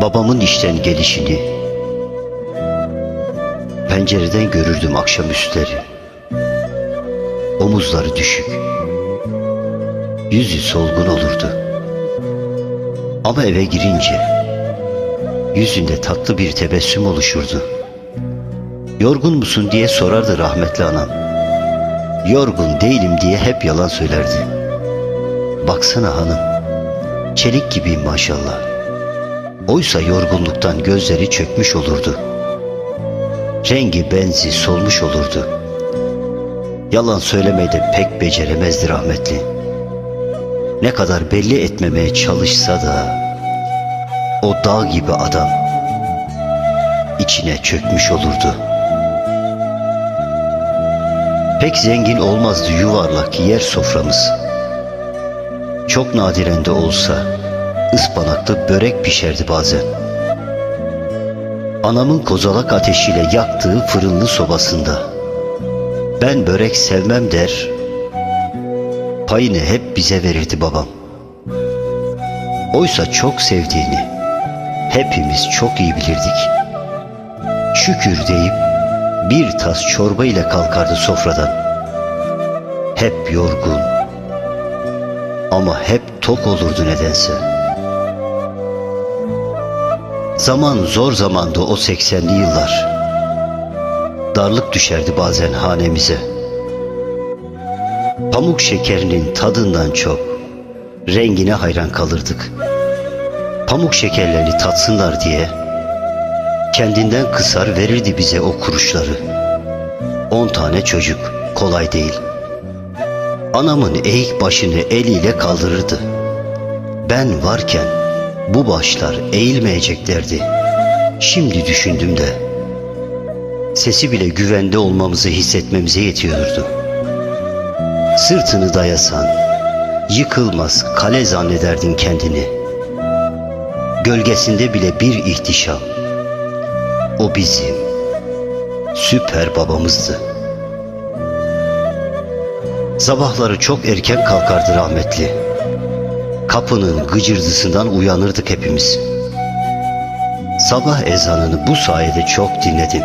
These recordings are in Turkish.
Babamın işten gelişini pencereden görürdüm akşamüstleri. Omuzları düşük, yüzü solgun olurdu. Ama eve girince yüzünde tatlı bir tebessüm oluşurdu. Yorgun musun diye sorardı rahmetli anam. Yorgun değilim diye hep yalan söylerdi. Baksana hanım, çelik gibiyim maşallah. Oysa yorgunluktan gözleri çökmüş olurdu. Rengi benzi solmuş olurdu. Yalan söylemeyi de pek beceremezdi rahmetli. Ne kadar belli etmemeye çalışsa da o dağ gibi adam içine çökmüş olurdu. Pek zengin olmazdı yuvarlak yer soframız. Çok nadiren de olsa ıspanaklı börek pişerdi bazen. Anamın kozalak ateşiyle yaktığı fırınlı sobasında. Ben börek sevmem der, payını hep bize verirdi babam. Oysa çok sevdiğini hepimiz çok iyi bilirdik. Şükür deyip bir tas çorba ile kalkardı sofradan. Hep yorgun ama hep tok olurdu nedense. Zaman zor zamandı o 80'li yıllar. Darlık düşerdi bazen hanemize. Pamuk şekerinin tadından çok rengine hayran kalırdık. Pamuk şekerlerini tatsınlar diye kendinden kısar verirdi bize o kuruşları. On tane çocuk kolay değil. Anamın eğik başını eliyle kaldırırdı. Ben varken bu başlar eğilmeyeceklerdi. Şimdi düşündüm de sesi bile güvende olmamızı hissetmemize yetiyordu. Sırtını dayasan yıkılmaz kale zannederdin kendini. Gölgesinde bile bir ihtişam. O bizim süper babamızdı. Sabahları çok erken kalkardı rahmetli. Kapının gıcırdısından uyanırdık hepimiz. Sabah ezanını bu sayede çok dinledim.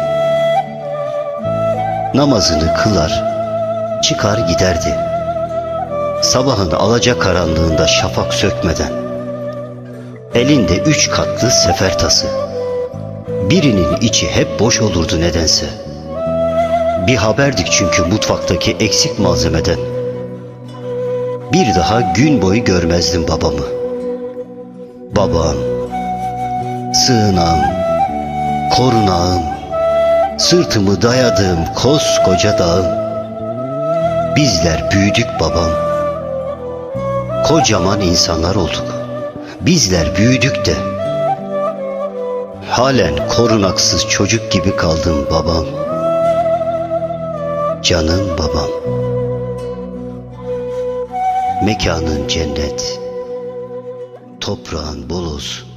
Namazını kılar, çıkar giderdi. Sabahın alacakaranlığında şafak sökmeden. Elinde üç katlı sefer tası. Birinin içi hep boş olurdu nedense. Bir haberdik çünkü mutfaktaki eksik malzemeden. Bir daha gün boyu görmezdim babamı. Babam, sığınağım, korunağım, sırtımı dayadığım koskoca dağım. Bizler büyüdük babam. Kocaman insanlar olduk. Bizler büyüdük de. Halen korunaksız çocuk gibi kaldım babam. Canım babam. Mekanın cennet. Toprağın bol olsun.